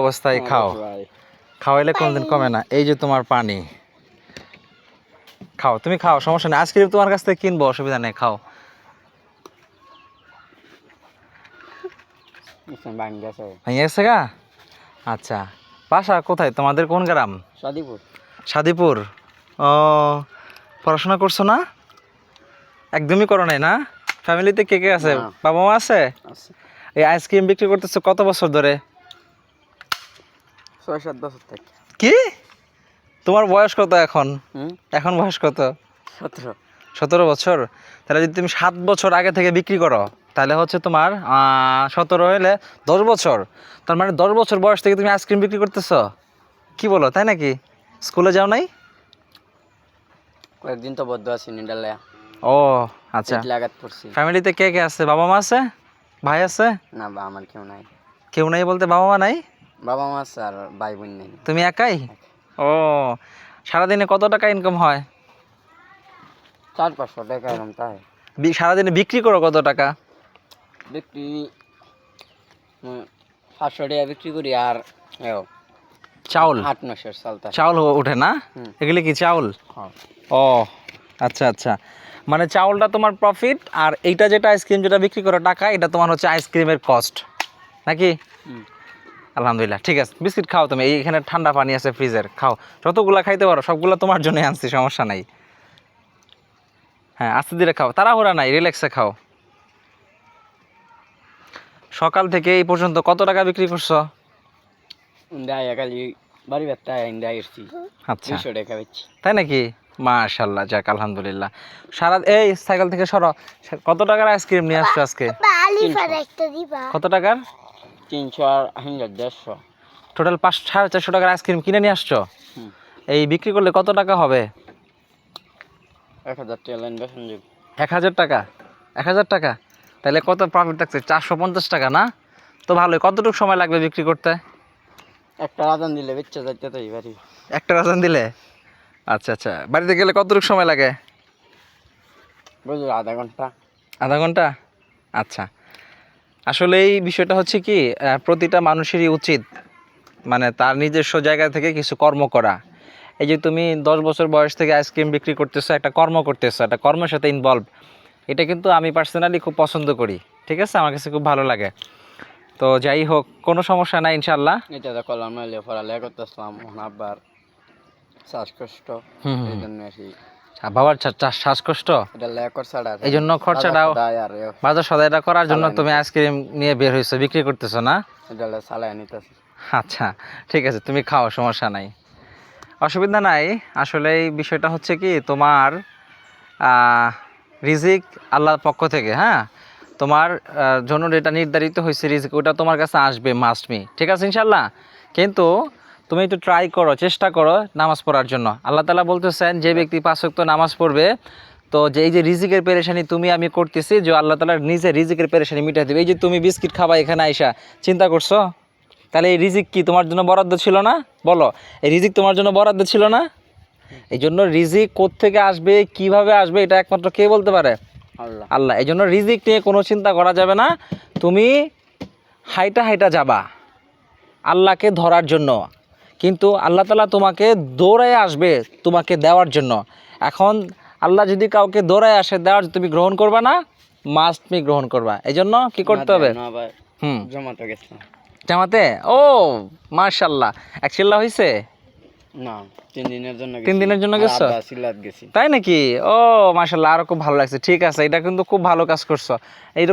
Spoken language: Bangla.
অবস্থায় খাও। খাওয়াইলে কোনদিন কমে না। এই যে তোমার পানি। খাও তুমি খাও সমস্যা নেই। আইসক্রিম তোমার কাছ থেকে কিনবো অসুবিধা নেই খাও। গা? আচ্ছা। বাসা কোথায়? তোমাদের কোন গ্রাম? সাদিপুর। সাদিপুর। ও পড়াশোনা করছ না? একদমই করো নাই না? ফ্যামিলিতে কে কে আছে? বাবা মা আছে? আছে। এই আইসক্রিম বিক্রি করতেছো কত বছর ধরে? ছয় সাত বছর থেকে। কি? তোমার বয়স কত এখন? এখন বয়স কত? সতেরো। সতেরো বছর? তাহলে যদি তুমি সাত বছর আগে থেকে বিক্রি করো তাহলে হচ্ছে তোমার সতেরো হলে দশ বছর। তার মানে দশ বছর বয়স থেকে তুমি আইসক্রিম বিক্রি করতেছো? কি বলো তাই নাকি? স্কুলে যাও নাই? কয়েকদিন তো বদ্ধ আছি নিডালে ও আচ্ছা। লাগাত পড়ছি। ফ্যামিলিতে কে কে আছে? বাবা মা আছে? ভাই আছে? না বা আমার কেউ নাই। কেউ নাই বলতে বাবা মা নাই? বাবা মা আছে আর ভাই বোন নেই। তুমি একাই? ও সারাদিনে কত টাকা ইনকাম হয়? চার পাঁচশো টাকা এরকম তাই। বি- সারাদিনে বিক্রি করো কত টাকা? বিক্রি পাঁচশো টাকা বিক্রি করি আর এও চাউল? আট নশোর চালতা চাউল ওঠে না? হুম। এগুলি কি চাউল? ও আচ্ছা আচ্ছা। মানে চাউলটা তোমার প্রফিট আর এইটা যেটা আইসক্রিম যেটা বিক্রি করো টাকা এটা তোমার হচ্ছে আইসক্রিমের কস্ট নাকি? হুম। আলহামদুলিল্লাহ ঠিক আছে। বিস্কিট খাও তুমি এই- এখানে ঠান্ডা পানি আছে ফ্রিজের খাও। যতগুলা খাইতে পারো সবগুলো তোমার জন্য আনছি সমস্যা নাই। হ্যাঁ আস্তে ধীরে খাও তাড়াহুড়া নাই রিল্যাক্সে খাও। সকাল থেকে এই পর্যন্ত কত টাকা বিক্রি করছ? আচ্ছা। তাই নাকি? মাশাল্লাহ যাক আলহামদুলিল্লাহ। সারা এই সাইকেল থেকে সরো। কত টাকার আইসক্রিম নিয়ে আসছো আজকে? কত টাকার? তিনশো আর হাজার দেড়শো। টোটাল পাঁচ সাড়ে চারশো টাকার আইসক্রিম কিনে নিয়ে আসছো? এই বিক্রি করলে কত টাকা হবে? এক হাজার টাকা লাইন এক হাজার টাকা? এক হাজার টাকা? তাহলে কত প্রফিট থাকছে? চারশো পঞ্চাশ টাকা না? তো ভালোই। কতটুকু সময় লাগবে বিক্রি করতে? একটা আদান দিলে বেচা যাইতে তো বাড়ি। একটা রাজন দিলে? আচ্ছা আচ্ছা। বাড়িতে গেলে কতটুকু সময় লাগে? বুঝলো আধা ঘণ্টা। আধা ঘণ্টা? আচ্ছা। আসলে এই বিষয়টা হচ্ছে কি প্রতিটা মানুষেরই উচিত মানে তার নিজস্ব জায়গা থেকে কিছু কর্ম করা। এই যে তুমি দশ বছর বয়স থেকে আইসক্রিম বিক্রি করতেছো একটা কর্ম করতেছো একটা কর্মের সাথে ইনভলভ এটা কিন্তু আমি পার্সোনালি খুব পছন্দ করি ঠিক আছে? আমার কাছে খুব ভালো লাগে। তো যাই হোক কোনো সমস্যা নাই ইনশাল্লাহ এটা তো কলাম পড়ালেখা করতেছিলাম আব্বার শ্বাসকষ্ট হুম, হুম। এই জন্য আর কি। বাবার চা- চা- শ্বাসকষ্ট? এই জন্য খরচাটাও বাজার সদাইটা করার জন্য তুমি আইসক্রিম নিয়ে বের হয়েছো বিক্রি করতেছো না? আচ্ছা ঠিক আছে তুমি খাও সমস্যা নাই। অসুবিধা নাই আসলে এই বিষয়টা হচ্ছে কি তোমার রিজিক আল্লাহর পক্ষ থেকে হ্যাঁ? তোমার জন্য যেটা নির্ধারিত হয়েছে রিজিক ওটা তোমার কাছে আসবে মাস্টমি ঠিক আছে ইনশাল্লাহ? কিন্তু তুমি একটু ট্রাই করো চেষ্টা করো নামাজ পড়ার জন্য। আল্লাহ তালা বলতেছেন যে ব্যক্তি পাঁচক্ত নামাজ পড়বে তো যে এই যে রিজিকের পেরেশানি তুমি আমি করতেছি যে আল্লাহ তালার নিজে রিজিকের পেরেশানি মিটাই দেবে। এই যে তুমি বিস্কিট খাবা এখানে আইসা চিন্তা করছ? তাহলে এই রিজিক কি তোমার জন্য বরাদ্দ ছিল না? বলো এই রিজিক তোমার জন্য বরাদ্দ ছিল না? এই জন্য রিজিক কোত্থেকে আসবে কীভাবে আসবে এটা একমাত্র কে বলতে পারে? আল্লাহ। আল্লাহ। এই জন্য রিজিক নিয়ে কোনো চিন্তা করা যাবে না। তুমি হাইটা হাইটা যাবা আল্লাহকে ধরার জন্য। কিন্তু আল্লাহ তালা তোমাকে দৌড়ায় আসবে তোমাকে দেওয়ার জন্য। এখন আল্লাহ যদি কাউকে দৌড়ায় আসে দেওয়ার তুমি গ্রহণ করবা না মাস্ট তুমি গ্রহণ করবা। এই জন্য কি করতে হবে? হুম। জমাতে ও মার্শাল্লাহ এক চিল্লা হয়েছে না তিন দিনের জন্য তিন দিনের গেছি? তাই নাকি? ও মার্শাল্লাহ আরও খুব ভালো লাগছে। ঠিক আছে এটা কিন্তু খুব ভালো কাজ করছ। এই